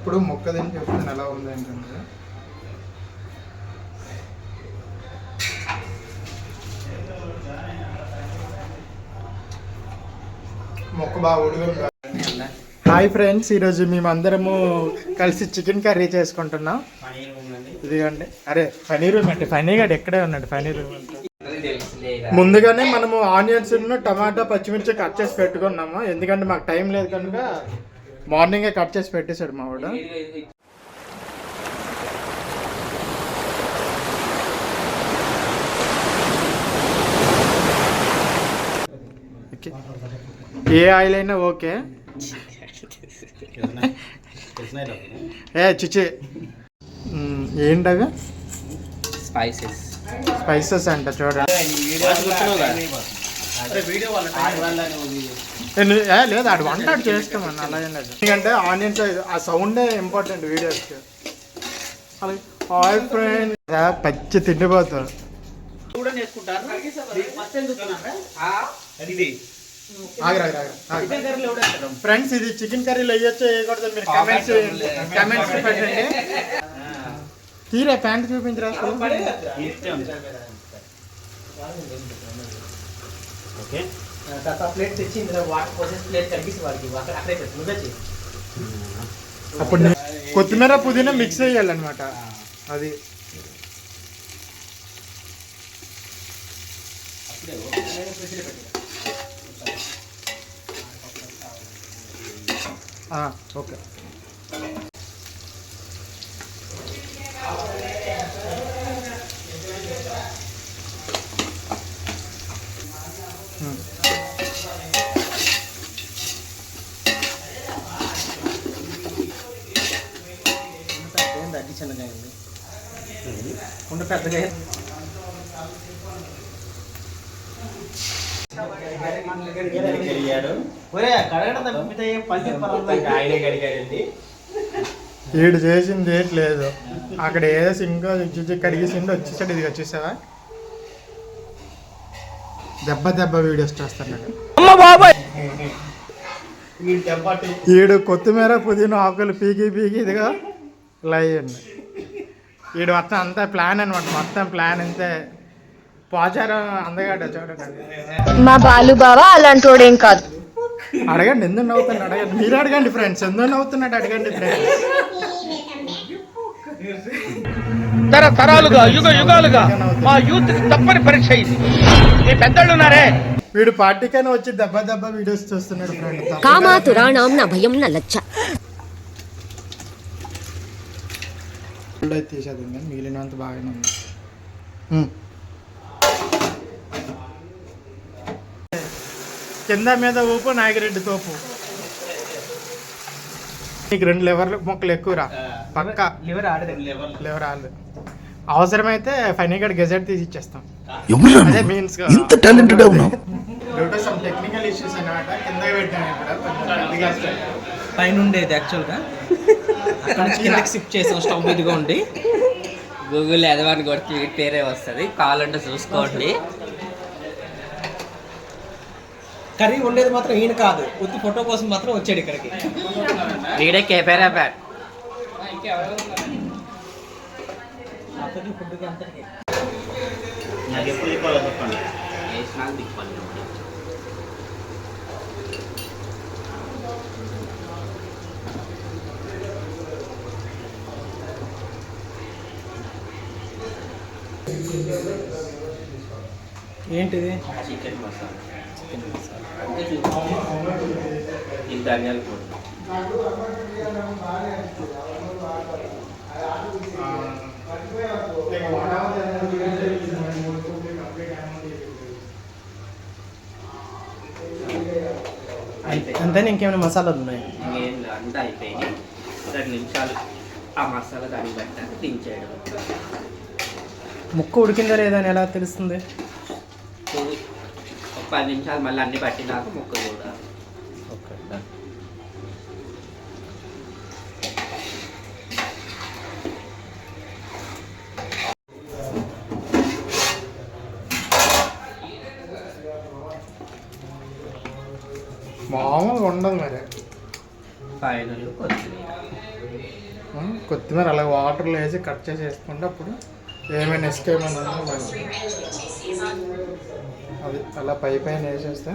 ఎప్పుడు మొక్క తిని చెప్తాను ఎలా ఉంది ఏంటంటే మొక్క బాగా ఉడిగా హాయ్ ఫ్రెండ్స్ ఈరోజు మేమందరము కలిసి చికెన్ కర్రీ చేసుకుంటున్నాం. ఇదిగోండి. అరే పనీర్ అంటే ఫనీ గడ్ ఎక్కడే ఉన్నాడు? పనీర్ ముందుగానే మనము ఆనియన్స్ టమాటా పచ్చిమిర్చి కట్ చేసి పెట్టుకున్నాము. ఎందుకంటే మాకు టైం లేదు కనుక మార్నింగే కట్ చేసి పెట్టేశాడు మా వాడు. ఏ ఆయిల్ అయినా ఓకే. ఏ చిచి మ్, ఏంటవి స్పైసెస్. స్పైసెస్ అంట చూడండి. లేదు ఆడు వంట ఆడు చేస్తామని అలా ఏం లేదు. ఎందుకంటే ఆనియన్స్ ఆ సౌండే ఇంపార్టెంట్ వీడియోస్కి అలాగే హాయ్ ఫ్రెండ్. పచ్చి తిండిపోతారు. ఫ్రెండ్స్ ఇది చికెన్ కర్రీలో వేయొచ్చు వేయకూడదు మీరు కమెంట్స్ కమెంట్స్ పెట్టండి. తీరే ప్యాంట్ చూపించరా ప్లేట్ తెచ్చి ఇందులో వాటర్ పోసేసి ప్లేట్ కడిగేసి వాడికి అక్కడ అక్కడే పెట్టు నువ్వే చెయ్యి. అప్పుడు కొత్తిమీర పుదీనా మిక్స్ చేయాలన్నమాట. అది. ఓకే. అడ్డి చిన్నగా ఉంది ఉండ పెద్దగా. వీడు చేసింది లేదు. అక్కడ ఏదో సింగో చిచ్చి కడిగేసిండు వచ్చేసాడు ఇది వచ్చేసావా దెబ్బ దెబ్బ వీడియోస్ దెబ్బటి. ఈడు కొత్తిమీర పుదీనా ఆకులు పీకి పీకి ఇదిగా. ఇలా అయ్యండి ఈడు మొత్తం అంతా ప్లాన్ అనమాట మొత్తం ప్లాన్ అంతే. పోచారం అందగాడు చూడండి మా బాలు బావ అలాంటోడేం కాదు. అడగండి ఎందుకు నవ్వుతున్నాడు? అడగండి. మీరు అడగండి ఫ్రెండ్స్ ఎందుకు నవ్వుతున్నాడు? అడగండి ఫ్రెండ్స్ తరతరాలుగా యుగ యుగాలుగా మా యూత్ తప్పని పరీక్ష ఇది. ఈ పెద్దలు ఉన్నారే? వీడు పార్టీకైనా వచ్చి దెబ్బ దెబ్బ వీడియోస్ చూస్తున్నాడు ఫ్రెండ్ కామాతురాణం నా భయం నా లజ్జ అయితే తీసేది కానీ మిగిలినంత బాగానే ఉంది. కింద మీద ఊపు నాగిరెడ్డి తోపు. నీకు రెండు లివర్ మొక్కలు ఎక్కువరా? పక్క. లివర్ ఆడదు లివర్ లివర్ ఆలు అవసరమైతే ఫైనల్ గెజెట్ తీసి ఇచ్చేస్తాం. అదే నువ్వు? మీన్స్ ఇంత టాలెంటెడ్ ఉన్నావు. డ్యూటీ సమ్ టెక్నికల్ ఇష్యూస్ అన్నమాట కింద పెట్టాను వస్తాయి. పైన ఉండేది యాక్చువల్గా అక్కడ నుంచి కిందకి షిఫ్ట్ చేసాం స్టవ్ మీదుగా ఉండి. గూగుల్ ఎదవాని కొడితే వీటి పేరే వస్తుంది. కావాలంటే చూసుకోండి. కర్రీ ఉండేది మాత్రం ఈయన కాదు. ఉత్తి ఫోటో కోసం మాత్రం వచ్చాడు ఇక్కడికి. వీడే కేపేరా బ్యాట్ అతనికి ఫుడ్కి అంతటికి. ఏంటిది? చికెన్ మసాలా చికెన్ మసాలా అంటే చూసుకోండి ఇది ధనియాల పొడి. అంతే. అంతే ఇంకేమైనా మసాలాలు ఉన్నాయి? ఇంకేం లేదు, అంతా అయిపోయినాయి. రెండు నిమిషాలు ఆ మసాలా దానికి పెట్టాక దించేయడం. ముక్క ఉడికిందా లేదా అని ఎలా తెలుస్తుంది? ఒక పది నిమిషాలు మళ్ళీ అన్ని పట్టినాక ముక్క కూడా. ఓకే. మామూలుగా ఉండదు మరి. ఫైనల్ కొత్తిమీర. కొత్తిమీర అలా వాటర్లో వేసి కట్ చేసి వేసుకుంటే అప్పుడు ఏమైనా నెక్స్ట్ ఏమైనా అది అలా పై పైన వేసేస్తే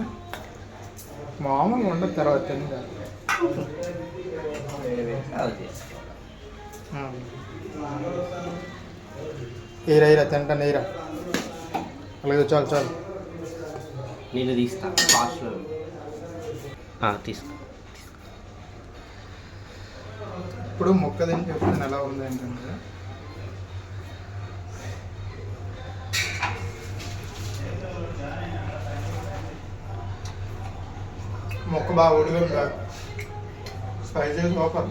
మామూలుగా ఉండదు తర్వాత ఈరా ఈరా తింటా నీరా అలాగే చాలు చాలు. నేను తీస్తా ఫాస్ట్లో తీసుకో ఇప్పుడు మొక్క తిని చెప్తాను ఎలా ఉంది ఏంటంటే మొక్క బాగా ఉడిగా స్పైసెస్ సూపర్